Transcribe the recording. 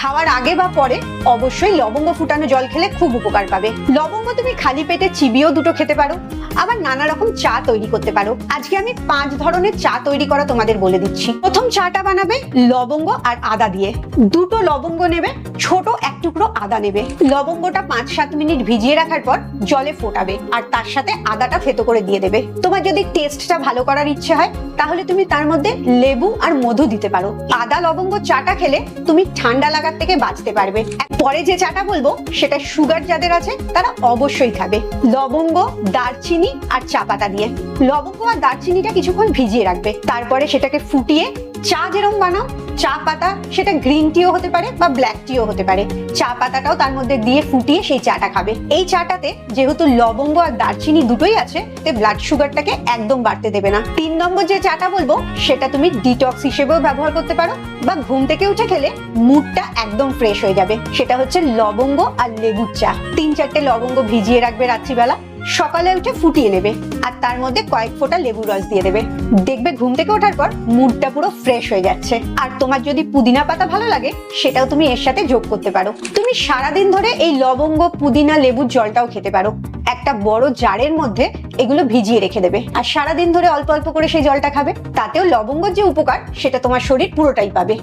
খাওয়ার আগে বা পরে অবশ্যই লবঙ্গ ফুটানো জল খেলে খুব উপকার পাবে। লবঙ্গ তুমি খালি পেটে চিবিয়েও দুটো খেতে পারো, আবার নানা রকম চা তৈরি করতে পারো। আজকে আমি পাঁচ ধরনের চা তৈরি করা তোমাদের বলে দিচ্ছি। প্রথম চাটা বানাবে লবঙ্গ আর আদা দিয়ে। দুটো লবঙ্গ নেবে, ছোট এক টুকরো আদা নেবে। লবঙ্গটা পাঁচ সাত মিনিট ভিজিয়ে রাখার পর জলে ফোটাবে আর তার সাথে আদাটা থেতো করে দিয়ে দেবে। তোমার যদি টেস্টটা ভালো করার ইচ্ছে হয়, তাহলে তুমি তার মধ্যে লেবু আর মধু দিতে পারো। আদা লবঙ্গ চাটা খেলে তুমি ঠান্ডা লাগার থেকে বাঁচতে পারবে। পরে যে চাটা বলব, সেটা সুগার যাদের আছে, তারা অবশ্যই খাবে। লবঙ্গ, দারচিনি আর চা পাতা দিয়ে। লবঙ্গ আর দারচিনিটা কিছুক্ষণ ভিজিয়ে রাখবে। তারপরে সেটাকে ফুটিয়ে চা যেরকম বানাও চা পাতা, সেটা গ্রিন টিও হতে পারে বা ব্ল্যাক টিও হতে পারে। চা পাতাটাও তার মধ্যে দিয়ে ফুটিয়ে সেই চাটা খাবে। এই চাটাতে যেহেতু লবঙ্গ আর দারচিনি দুটোই আছে, তে ব্লাড সুগারটাকে একদম বাড়তে দেবে না। তিন নম্বর যে চাটা বলব, সেটা তুমি ডিটক্স হিসেবেও ব্যবহার করতে পারো বা ঘুম থেকে উঠে খেলে মুডটা একদম ফ্রেশ হয়ে যাবে। সেটা হচ্ছে লবঙ্গ আর লেবুর চা। তিন চারটে লবঙ্গ ভিজিয়ে রাখবে রাত্রিবেলা। সকালে উঠে ফুটিয়ে নেবে আর তার মধ্যে কয়েক ফোঁটা লেবু রস দিয়ে দেবে। দেখবে ঘুম থেকে ওঠার পর মুডটা পুরো ফ্রেশ হয়ে যাচ্ছে। আর তোমার যদি পুদিনা পাতা ভালো লাগে, সেটাও তুমি এর সাথে যোগ করতে পারো। তুমি সারাদিন ধরে এই লবঙ্গ, পুদিনা, লেবুর জলটাও খেতে পারো। একটা বড় জারের মধ্যে এগুলো ভিজিয়ে রেখে দেবে। আর সারাদিন ধরে অল্প অল্প করে সেই জলটা খাবে, তাতেও লবঙ্গর যে উপকার, সেটা তোমার শরীর পুরোটাই পাবে।